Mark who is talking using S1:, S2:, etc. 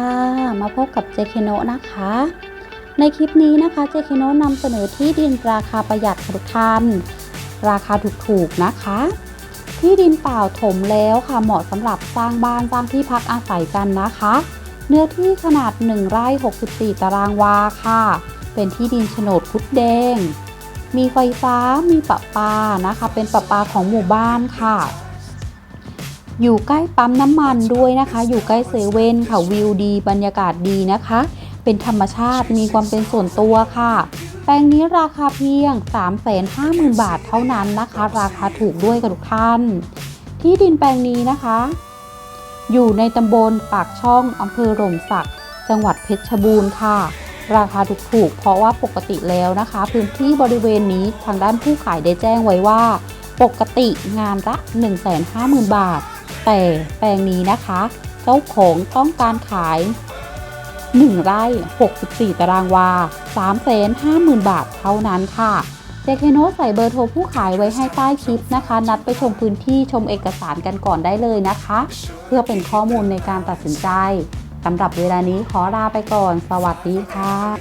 S1: ค่ะมาพบกับเจเคโนนะคะ ในคลิปนี้นะคะเจเคโนนำเสนอที่ดินราคาประหยัดค่ะทุกท่านราคาถูกๆนะคะ ที่ดินเปล่าถมแล้วค่ะเหมาะสำหรับสร้างบ้านสร้างที่พักอาศัยกันนะคะ เนื้อที่ขนาด 1 ไร่ 64 ตารางวาค่ะ เป็นที่ดินโฉนดพุดแดง มีไฟฟ้ามีประปานะคะ เป็นประปาของหมู่บ้านค่ะ อยู่ใกล้ปั๊มน้ำมันด้วยนะคะ อยู่ใกล้เซเว่นค่ะวิวดี บรรยากาศดีนะคะ เป็นธรรมชาติมีความเป็นส่วนตัวค่ะ แปลงนี้ราคาเพียง 350,000 บาทเท่านั้นนะคะ ราคาถูกด้วยกับทุกท่าน ที่ดินแปลงนี้นะคะ อยู่ในตำบลปากช่องอำเภอหล่มสัก จังหวัดเพชรบูรณ์ค่ะ ราคาถูกๆเพราะว่าปกติแล้วนะคะ พื้นที่บริเวณนี้ทางด้านผู้ขายได้แจ้งไว้ว่า ปกติงานละ 150,000 บาท แต่แปลงนี้นะคะ เจ้าของต้องการขาย 1 ไร่ 64 ตารางวา 350,000 บาทเท่านั้นค่ะเจเคโนใส่เบอร์โทรผู้ขายไว้ให้ใต้คลิปนะคะ นัดไปชมพื้นที่ชมเอกสารกันก่อนได้เลยนะคะ เพื่อเป็นข้อมูลในการตัดสินใจสำหรับเวลานี้ขอลาไปก่อน สวัสดีค่ะ